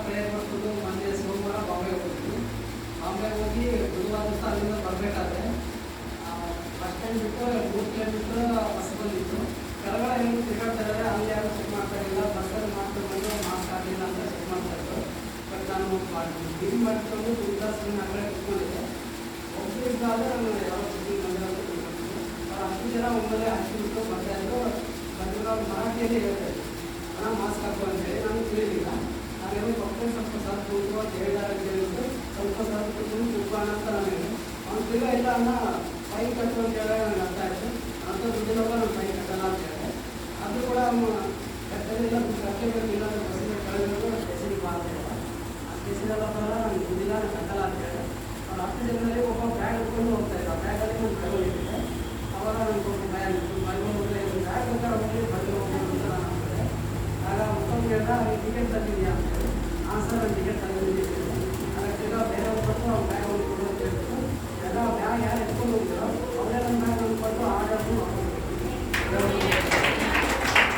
Prayer ಮಾಡ್ಕೊಂಡು ಮೊನ್ನೆ ಸೋಮವಾರ ಬಾಂಬೆ ಹೋಗಿದ್ವಿ ಬಾಂಬೆ ಹೋಗಿ ಬುಧವಾರ ದಿವಸ ಅಲ್ಲಿಂದ ಬರಬೇಕಾದ್ರೆ ಬಸ್ ಸ್ಟ್ಯಾಂಡ್ ಬಿಟ್ಟು ಮೂರು ಕಿಲೋಮೀಟ್ರ್ ಬಸ್ ಬಂದಿತ್ತು. ಕೆಳಗಡೆ ಹೆಂಗೆ ತಿರ್ಗಾಡ್ತಾ ಇದ್ದಾರೆ ಅಲ್ಲಿ ಯಾರು ಚೆಕ್ ಮಾಡ್ತಾ ಇಲ್ಲ ಬಸ್ಸಲ್ಲಿ ಮಾತ್ರ ಬಂದು ಮಾಸ್ಕ್ ಆಗಲಿಲ್ಲ ಅಂತ ಚೆಕ್ ಮಾಡ್ತಾ ಬಟ್ ನಾನು ಬಿಲ್ ಮಾಡಿಕೊಂಡು ದುರ್ಗಾಸನ ಆ ಕಡೆ ಕುತ್ಕೊಂಡಿದ್ದೆ. ಒಬ್ಬರಿದ್ದಾದ್ರೆ ನಾನು ಯಾವ ಸುದ್ದಿ ಬಂದಿರೋ ಅಂತ ತಿಳ್ಕೊಂಡಿದ್ದೆ ಹತ್ತು ಜನ ಒಮ್ಮೆಲೆ ಹಚ್ಚಿಬಿಟ್ಟು ಬರ್ತಾ ಇದ್ರು ಬಂದಿರೋ ಮರಾಠಿಯಲ್ಲಿ ಹೇಳ್ತಾರೆ ಹಣ ಮಾಸ್ಕ್ ಹಾಕು ಅಂತೇಳಿ ನಾನು గురించి ఉపయోగిస్తాను అందులో ఎలా అన్న పై కట్టడం చేయాలని అంటారు అంత బుద్ధిలో మనం పై కట్టాలని చేయాలి అది కూడా కట్టేలా కట్టేలా ఇలా బస్సులు కట్టడం కూడా స్పెషల్ బాగా ఆ స్పెషల్ ద్వారా బుద్ధిలా కట్టాలని చేయాలి అప్పుడు జరిగినది ఒక బ్యాగ్ కొన్ని వస్తాయి ఆ బ్యాగ్ అనేది మనం కడగలేదు అవరా ఇంకొక బ్యాగ్ మరిమూడు బ్యాగ్ ఒక పది ఒక అలాగా మొత్తం చేయాలి టికెట్ తగ్గింది